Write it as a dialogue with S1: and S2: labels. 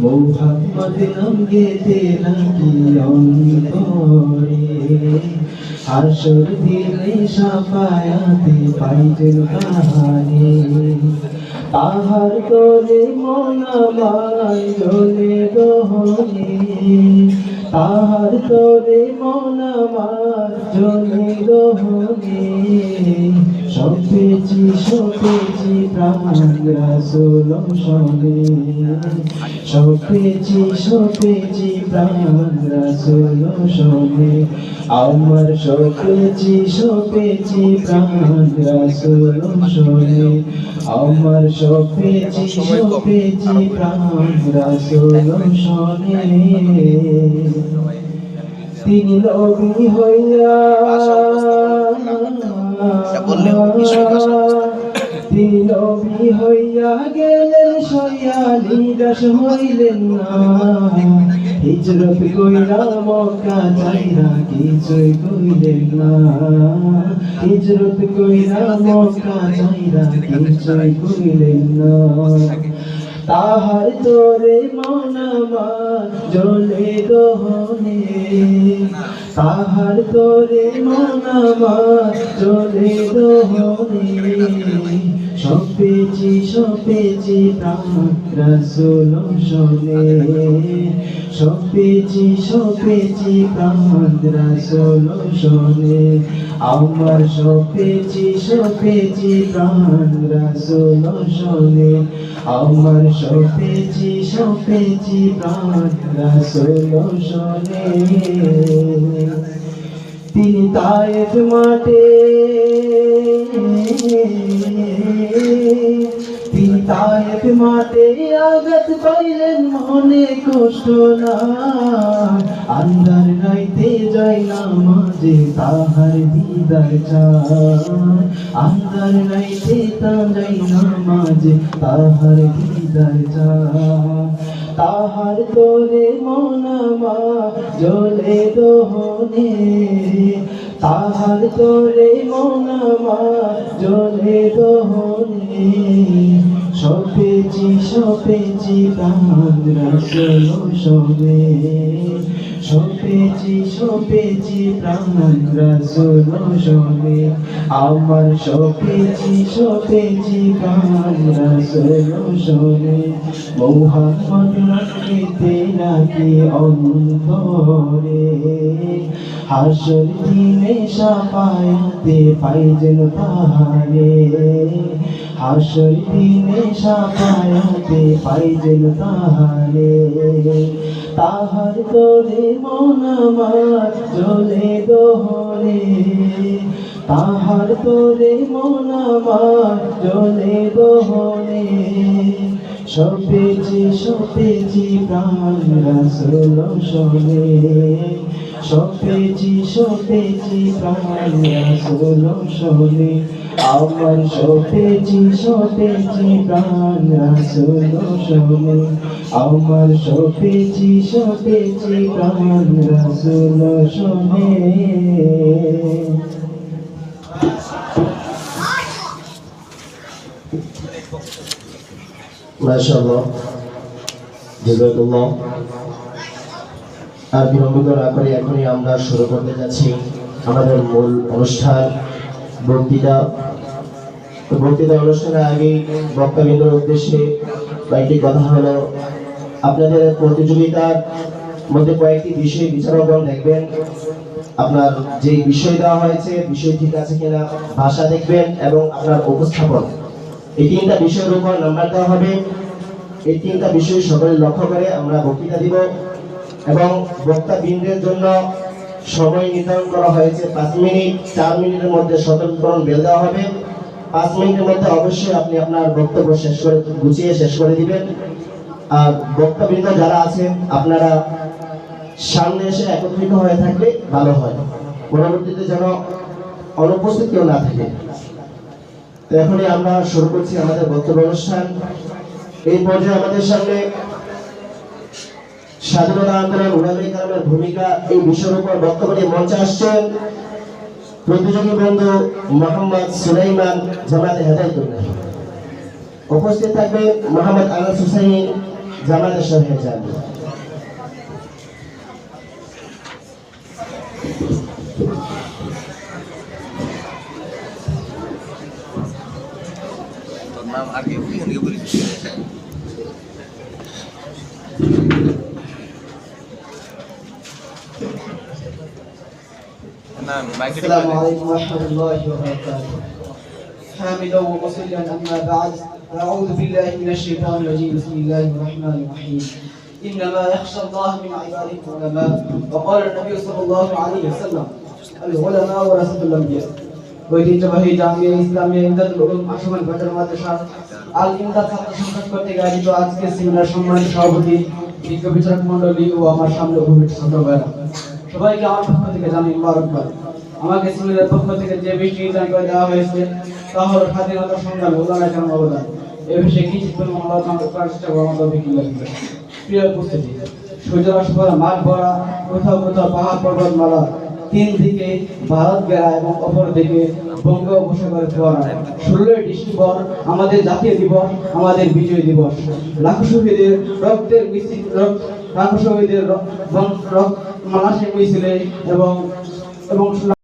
S1: মোহাম্মদ নাম গেতে নাকি অন্তরে হাসর দিনে সাফায়াতে পাইতেন তাহারে তাহার তোরে মন আমার জলে দহনে তাহার তোরে মন আমার জলে দহনে সপেছি সপেছি প্রাণ রাসুল সনে সপেছি সপেছি প্রাণ রাসুল সনে আমার সপেছি সপেছি প্রাণ রাসুল সনে আমার সপেছি সপেছি প্রাণ রাসুল সনে তিনি নবী হইয়া গেলেন সইয়া নিরাশ হইলেন না। হিজরত কইরা মক্কা চাইরা কিছুই কইলেন না। হিজরত কইরা মক্কা চাইরা কিছুই কইলেন না। তাহার তোরে মনামা জলে দহনে। তাহার তোরে মনামা জলে দহনে। সপেছি সপেছি প্রাণ, রসুল শোনে সপেছি সপেছি প্রাণ রসুল শোনে। আমার সপেছি সপেছি প্রাণ রসুল শোনে। আমার সপেছি সপেছি প্রাণ রসুল শোনে। তিনি তায়েফ মাঠে। তিনি তায়েফ মাঠে পাইলেন মনে কষ্ট না আন্দার রাইতে যাই না মাঝে তাহার দিদার চায় আন্দার রাইতে তা যাই না মাঝে তাহার দিদার চায় তাহার তোরে মনামা জলে দোহনে। তাহার তোরে মনামা জলে দোহনে। সপেছি সপেছি তাহার রসল সবে। সপেছি সপেছি প্রাণ রসল সবে আমার সপেছি সপেছি প্রাণ রসল সবে মোহাম্মদ রাখিতে নাকি অন্তরে হাসর দিনে সাফায়াতে পাইজেন তাহারে। হাসর দিনে সাফায়াতে পাইজেন তাহারে। তাহার তোরে মন আমার জলে দোহরে। তাহার তোরে মন আমার জলে দোহরে। সপেছি সপেছি প্রাণ রাসুল শোনে সপেছি সপেছি প্রাণ রাসুল শোনে আমার সপেছি সপেছি প্রাণ রাসুল শোনে আমার সপেছি সপেছি প্রাণ রাসুল শোনে
S2: মাশাআল্লাহ। জাযাকাল্লাহ। আর বিলম্বিত না করে এখনই আমরা শুরু করতে যাচ্ছি আমাদের মূল অনুষ্ঠান, বক্তৃতা। তো বক্তৃতা অনুষ্ঠানের আগে বক্তাবৃন্দর উদ্দেশ্যে কয়েকটি কথা হলো। আপনাদের প্রতিযোগিতার মধ্যে কয়েকটি বিষয় বিচারকগণ দেখবেন। আপনার যে বিষয় দেওয়া হয়েছে, বিষয় ঠিক আছে কিনা, ভাষা দেখবেন এবং আপনার উপস্থাপন। এই তিনটা বিষয়ের উপর নাম্বার দেওয়া হবে। এই তিনটা বিষয় সকলে লক্ষ্য করে আমরা বক্তৃতা দিব। এবং বক্তা বৃন্দের জন্য সময় নির্ধারণ করা হয়েছে। পাঁচ মিনিট, চার মিনিটের মধ্যে সতর্কীকরণ বেল দেওয়া হবে। পাঁচ মিনিটের মধ্যে অবশ্যই আপনি আপনার বক্তব্য শেষ করে, গুছিয়ে শেষ করে দিবেন। আর বক্তাবৃন্দ যারা আছেন, আপনারা সামনে এসে একত্রিত হয়ে থাকলে ভালো হয়। পরবর্তীতে যেন অনুপস্থিত কেউ না থাকে। তো এখনই আমরা শুরু করছি আমাদের বক্তব্য অনুষ্ঠান। এই পর্যায়ে আমাদের সামনে স্বাধীনতা আন্দোলন কারামের ভূমিকা এই বিষয়ের উপর নিয়ে মঞ্চে আসছেন প্রতিযোগী বন্ধু মোহাম্মদ সুলাইমান জামাতে হেদায়তুল্লাহ উপস্থিত থাকবেন মোহাম্মদ আনাস হুসাইন জামাতে যান।
S3: তোর নাম আর কি? বলি বলি
S4: السلام عليكم ورحمة الله وبركاته حامدا ومصليا أما بعد أعوذ بالله من الشيطان الرجيم بسم الله الرحمن الرحيم إنما يخشى الله من عباده العلماء وقال النبي صلى الله عليه وسلم العلماء ورثة الأنبياء ঐতিহ্যবাহী জামিয়া ইসলামিয়া ইমদাদুল উলুম আশুমান বাজার মাদ্রাসা আল ইমদাদ ছাত্র সংসদ কর্তৃক আয়োজিত আজকে সেমিনার সম্মানিত সভাপতি বিজ্ঞ বিচারক মন্ডলী ও আমার সামনে উপস্থিত ছোট ভাইরা সবাইকে আমার পক্ষ থেকে জানাই মুবারকবাদ আমাকে সিমিলার পক্ষ থেকে যে বিষয়টি দান করে দেওয়া হয়েছে তা হলো স্বাধীনতা সংগ্রামে উল্লাহ কেন অবদান এ বিষয়ে কি চিন্তা মহল্লা আমাদের করার চেষ্টা করব আমাদের অভিজ্ঞ লাগবে প্রিয় উপস্থিতি সূর্যাস্ত ভরা মাঠ ভরা, কোথাও কোথাও পাহাড় পর্বতমালা তিন দিকে ভারত বেড়া এবং অপর দিকে বঙ্গোপসাগর ফোয়ারা ষোলোই ডিসেম্বর আমাদের জাতীয় দিবস, আমাদের বিজয় দিবস। লাখো শহীদের রক্তের মিছিল লাখো শহীদের রক্ত মালাসে মিছিলে এবং এবং